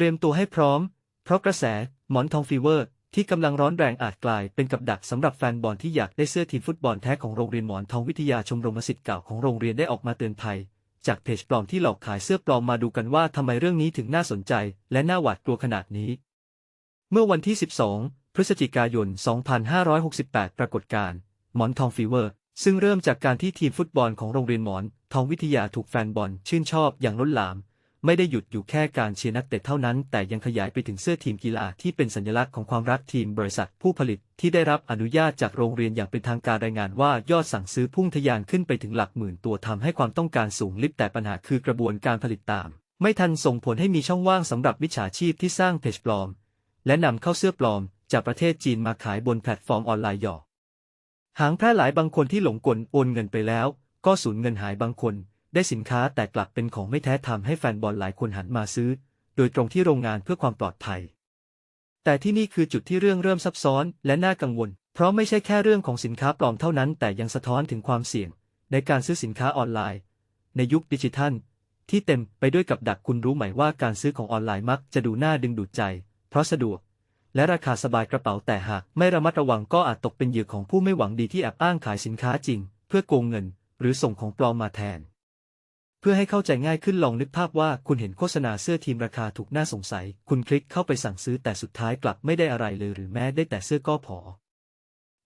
เตรียมตัวให้พร้อม เพราะกระแสหมอนทองฟีเวอร์ ที่กำลังร้อนแรงอาจกลายเป็นกับดักสำหรับแฟนบอลที่อยากได้เสื้อทีมฟุตบอลแท้ของโรงเรียนหมอนทองวิทยาชมรมศิษย์เก่าของโรงเรียนได้ออกมาเตือนภัย จากเพจปลอมที่หลอกขายเสื้อปลอมมาดูกันว่าทำไมเรื่องนี้ถึงน่าสนใจ และน่าหวาดกลัวขนาดนี้ เมื่อวันที่ 12 พฤศจิกายน 2568 ปรากฏการณ์หมอนทองฟีเวอร์ซึ่งเริ่มจากการที่ทีมฟุตบอลของโรงเรียนหมอนทองวิทยาถูกแฟนบอลชื่นชอบอย่างล้นหลาม ไม่ได้หยุดอยู่แค่การเชียร์นักเตะเท่านั้น แต่ยังขยายไปถึงเสื้อทีมกีฬาที่เป็นสัญลักษณ์ของความรักทีมบริษัทผู้ผลิตที่ได้รับอนุญาตจากโรงเรียนอย่างเป็นทางการรายงานว่ายอดสั่งซื้อพุ่งทะยานขึ้นไปถึงหลักหมื่นตัวทำให้ความต้องการสูงลิบแต่ปัญหาคือกระบวนการผลิตตาม ไม่ทันส่งผลให้มีช่องว่างสำหรับมิจฉาชีพที่สร้างเพจปลอม และนำเข้าเสื้อปลอม จากประเทศจีนมาขายบนแพลตฟอร์มออนไลน์หยอกหางแพร่หลายบางคนที่หลงกลโอนเงินไปแล้ว ก็สูญเงินหายบางคน ได้สินค้าแต่กลับเป็นของไม่แท้ทำให้แฟนบอลหลายคนหันมาซื้อ โดยตรงที่โรงงานเพื่อความปลอดภัย แต่ที่นี่คือจุดที่เรื่องเริ่มซับซ้อนและน่ากังวล เพราะไม่ใช่แค่เรื่องของสินค้าปลอมเท่านั้น แต่ยังสะท้อนถึงความเสี่ยง ในการซื้อสินค้าออนไลน์ ในยุคดิจิทัล ที่เต็มไปด้วยกับดักคุณรู้ไหมว่าการซื้อของออนไลน์มักจะดูน่าดึงดูดใจ เพราะสะดวกและราคาสบายกระเป๋าแต่หากไม่ระมัดระวังก็อาจตกเป็นเหยื่อของผู้ไม่หวังดีที่แอบอ้างขายสินค้าจริง เพื่อโกงเงิน หรือส่งของปลอมมาแทน เพื่อให้เข้าใจง่ายขึ้นลองนึกภาพว่าคุณเห็นโฆษณาเสื้อทีมราคาถูกน่าสงสัย คุณคลิกเข้าไปสั่งซื้อแต่สุดท้ายกลับไม่ได้อะไรเลยหรือแม้ได้แต่เสื้อก็พอ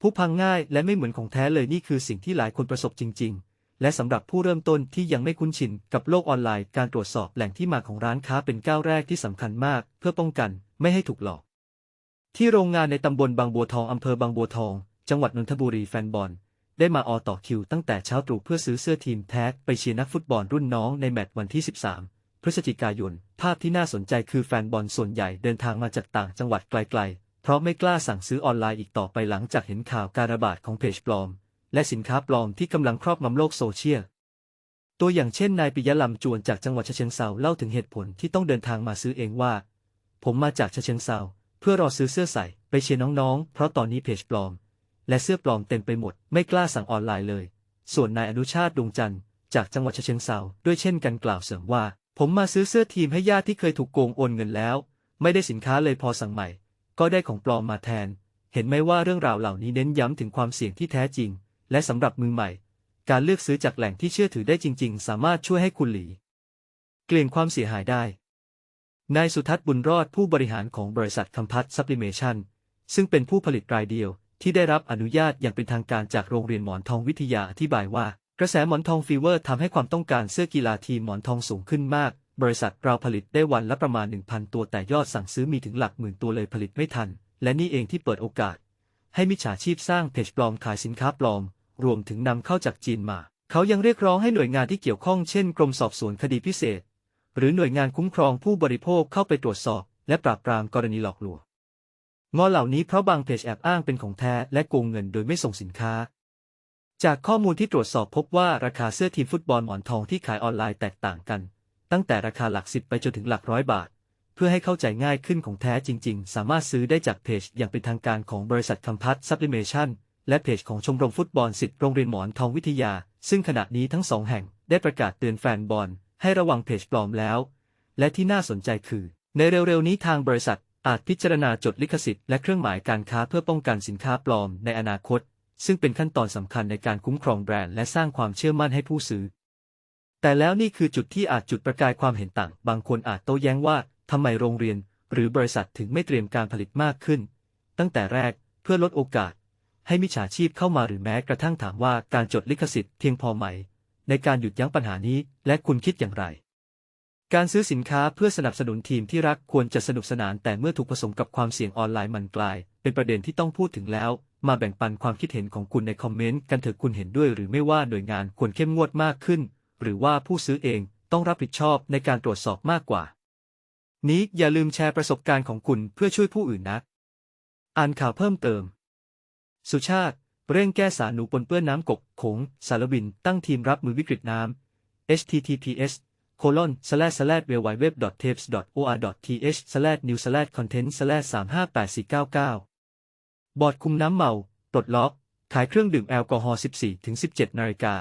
ผู้พังง่ายและไม่เหมือนของแท้เลยนี่คือสิ่งที่หลายคนประสบจริง ๆ และสำหรับผู้เริ่มต้นที่ยังไม่คุ้นชินกับโลกออนไลน์ การตรวจสอบแหล่งที่มาของร้านค้าเป็นก้าวแรกที่สำคัญมาก เพื่อป้องกันไม่ให้ถูกหลอก ที่โรงงานในตำบลบางบัวทองอำเภอบางบัวทอง จังหวัดนนทบุรีแฟนบอล ได้มาออต่อคิวตั้งแต่เช้าตรู่เพื่อซื้อเสื้อทีมแท็กไปเชียร์นักฟุตบอลรุ่นน้องในแมตช์วันที่ 13 พฤศจิกายน ภาพที่น่าสนใจคือแฟนบอลส่วนใหญ่เดินทางมาจากต่างจังหวัดไกลๆ เพราะไม่กล้าสั่งซื้อออนไลน์อีกต่อไปหลังจากเห็นข่าวการระบาดของเพจปลอม และสินค้าปลอมที่กำลังครอบงำโลกโซเชียล ตัวอย่างเช่นนายปิยะลำจวนจากจังหวัดเชิงเซาเล่าถึงเหตุผลที่ต้องเดินทางมาซื้อเองว่า ผมมาจากเชิงเซาเพื่อรอซื้อเสื้อใส่ไปเชียร์น้องๆ เพราะตอนนี้เพจปลอม และเสื้อปลอมเต็มไปหมด ไม่กล้าสั่งออนไลน์เลย ส่วนนายอนุชาติดวงจันทร์จากจังหวัดเชิงเซาด้วยเช่นกันกล่าวเสริมว่า ผมมาซื้อเสื้อทีมให้ญาติที่เคยถูกโกงโอนเงินแล้ว ไม่ได้สินค้าเลยพอสั่งใหม่ ก็ได้ของปลอมมาแทน เห็นไหมว่าเรื่องราวเหล่านี้เน้นย้ำถึงความเสี่ยงที่แท้จริง และสำหรับมือใหม่ การเลือกซื้อจากแหล่งที่เชื่อถือได้จริง ๆ สามารถช่วยให้คุณหลี เกลี่ยงความเสียหายได้นายสุทัศน์บุญรอดผู้บริหารของบริษัทคัมพัทซัพพลิเมชันซึ่งเป็นผู้ผลิตรายเดียว ที่ได้รับอนุญาตอย่างเป็นทางการจากโรงเรียนหมอนทองวิทยาอธิบายว่า กระแสหมอนทองฟีเวอร์ทำให้ความต้องการเสื้อกีฬาทีมหมอนทองสูงขึ้นมาก บริษัทเราผลิตได้วันละประมาณ 1,000 ตัวแต่ยอดสั่งซื้อมีถึงหลักหมื่นตัวเลยผลิตไม่ทัน และนี่เองที่เปิดโอกาส ให้มิจฉาชีพสร้างเพจปลอมขายสินค้าปลอม รวมถึงนำเข้าจากจีนมา เขายังเรียกร้องให้หน่วยงานที่เกี่ยวข้องเช่น กรมสอบสวนคดีพิเศษ หรือหน่วยงานคุ้มครองผู้บริโภคเข้าไปตรวจสอบ และปราบปรามกรณีหลอกลวง งอเหล่านี้เพราะบางเพจแอบอ้างเป็นของแท้และโกงเงินโดยไม่ส่งสินค้า จากข้อมูลที่ตรวจสอบพบว่าราคาเสื้อทีมฟุตบอลหมอนทองที่ขายออนไลน์แตกต่างกัน ตั้งแต่ราคาหลักสิบไปจนถึงหลักร้อยบาท เพื่อให้เข้าใจง่ายขึ้นของแท้จริง ๆ สามารถซื้อได้จากเพจอย่างเป็นทางการของบริษัทคัมพัทซัพพลิเมชันและเพจของชมรมฟุตบอลสิทธิ์โรงเรียนหมอนทองวิทยา ซึ่งขณะนี้ทั้งสองแห่งได้ประกาศเตือนแฟนบอลให้ระวังเพจปลอมแล้ว และที่น่าสนใจคือ ในเร็วๆนี้ทางบริษัท อาจพิจารณาจดลิขสิทธิ์และเครื่องหมายการค้าเพื่อป้องกันสินค้าปลอมในอนาคต ซึ่งเป็นขั้นตอนสำคัญในการคุ้มครองแบรนด์และสร้างความเชื่อมั่นให้ผู้ซื้อ แต่แล้วนี่คือจุดที่อาจจุดประกายความเห็นต่าง บางคนอาจโต้แย้งว่าทำไมโรงเรียน หรือบริษัทถึงไม่เตรียมการผลิตมากขึ้น ตั้งแต่แรกเพื่อลดโอกาส ให้มิจฉาชีพเข้ามาหรือแม้กระทั่งถามว่าการจดลิขสิทธิ์เพียงพอไหม ในการหยุดยั้งปัญหานี้ และคุณคิดอย่างไร การซื้อสินค้าเพื่อสนับสนุนทีมที่รักควรจะสนุกสนานแต่เมื่อถูกผสมกับความเสี่ยงออนไลน์มันกลาย เป็นประเด็นที่ต้องพูดถึงแล้ว มาแบ่งปันความคิดเห็นของคุณในคอมเมนต์กันเถอะคุณเห็นด้วย หรือไม่ว่าหน่วยงานควรเข้มงวดมากขึ้น หรือว่าผู้ซื้อเองต้องรับผิดชอบในการตรวจสอบมากกว่า นี้อย่าลืมแชร์ประสบการณ์ของคุณเพื่อช่วยผู้อื่นนะอ่านข่าวเพิ่มเติม สุชาติ เร่งแก้สารหนูปนเปื้อนน้ำกกโขงสารบิน ตั้งทีมรับมือวิกฤตน้ำ https colon slash slash w w w tapes or th slash new slash content slash 3 5 8 4 9 9 บอร์ดคุมน้ำเมาปลดล็อก ขายเครื่องดื่มแอลกอฮอล์ 14-17 นาฬิกา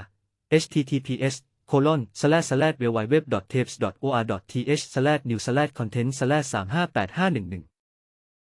https colon slash slash www tapes or th slash new slash content slash 358 511